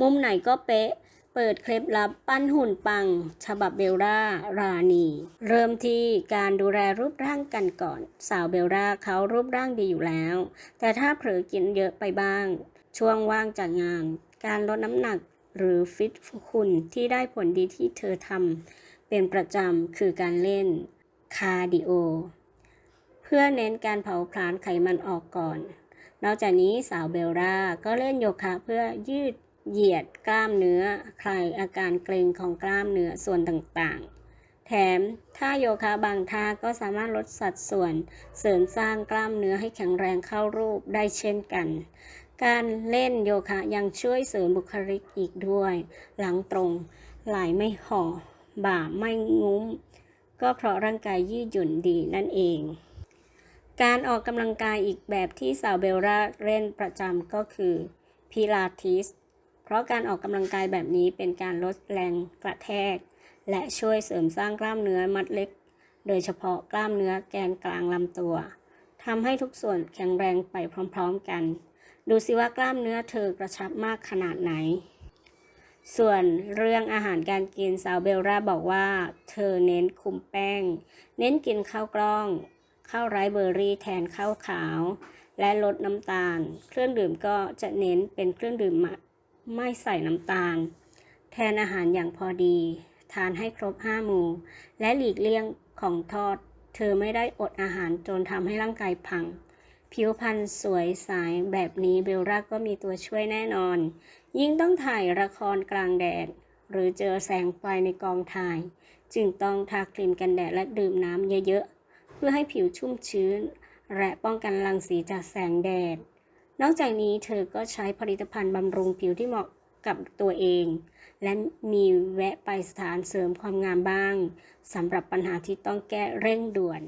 มุมไหนก็เป๊ะ เปิดเคล็ดลับปั้นหุ่นปัง ฉบับเบลล่ารานีเริ่มที่การดูแลรูปร่างกันก่อน สาวเบลล่าเขารูปร่างดีอยู่แล้ว แต่ถ้าเผลอกินเยอะไปบ้าง ช่วงว่างจากงาน การลดน้ำหนักหรือฟิตคุณที่ได้ผลดีที่เธอทำเป็นประจำคือการเล่นคาร์ดิโอ เพื่อเน้นการเผาผลาญไขมันออกก่อน นอกจากนี้สาวเบลล่าก็เล่นโยคะเพื่อยืด เหยียดกล้ามเนื้อ คลายอาการเกร็งของกล้ามเนื้อส่วนต่างๆ แถมท่าโยคะบางท่าก็สามารถลดสัดส่วน เสริมสร้างกล้ามเนื้อให้แข็งแรงเข้ารูปได้เช่นกัน การเล่นโยคะยังช่วยเสริมบุคลิกอีกด้วย หลังตรง ไหล่ไม่ห่อ บ่าไม่งุ้ม ก็เพราะร่างกายยืดหยุ่นดีนั่นเองการออกกำลังกายอีกแบบที่สาวเบลล่าเล่นประจำก็คือพิลาทิส เพราะการออกกำลังกายแบบนี้เป็นการลดแรงกระแทก และช่วยเสริมสร้างกล้ามเนื้อมัดเล็ก โดยเฉพาะกล้ามเนื้อแกนกลางลำตัวทำให้ทุกส่วนแข็งแรงไปพร้อมๆกัน ดูสิว่ากล้ามเนื้อเธอกระชับมากขนาดไหน ส่วนเรื่องอาหารการกินสาวเบลล่าบอกว่า เธอเน้นคุมแป้ง เน้นกินข้าวกล้องข้าวไรเบอร์รี่แทนข้าวขาว และลดน้ำตาล เครื่องดื่มก็จะเน้นเป็นเครื่องดื่ม ไม่ใส่น้ำตาล แทนอาหารอย่างพอดี ทานให้ครบห้าหมู่ และหลีกเลี่ยงของทอด เธอไม่ได้อดอาหารจนทำให้ร่างกายพัง ผิวพรรณสวยใสแบบนี้เบลล่าก็มีตัวช่วยแน่นอน ยิ่งต้องถ่ายละครกลางแดด หรือเจอแสงไฟในกองถ่าย จึงต้องทาครีมกันแดดและดื่มน้ำเยอะๆ เพื่อให้ผิวชุ่มชื้น และป้องกันรังสีจากแสงแดด นอกจากนี้เธอก็ใช้ผลิตภัณฑ์บำรุงผิวที่เหมาะกับตัวเอง และมีแวะไปสถานเสริมความงามบ้างสำหรับปัญหาที่ต้องแก้เร่งด่วน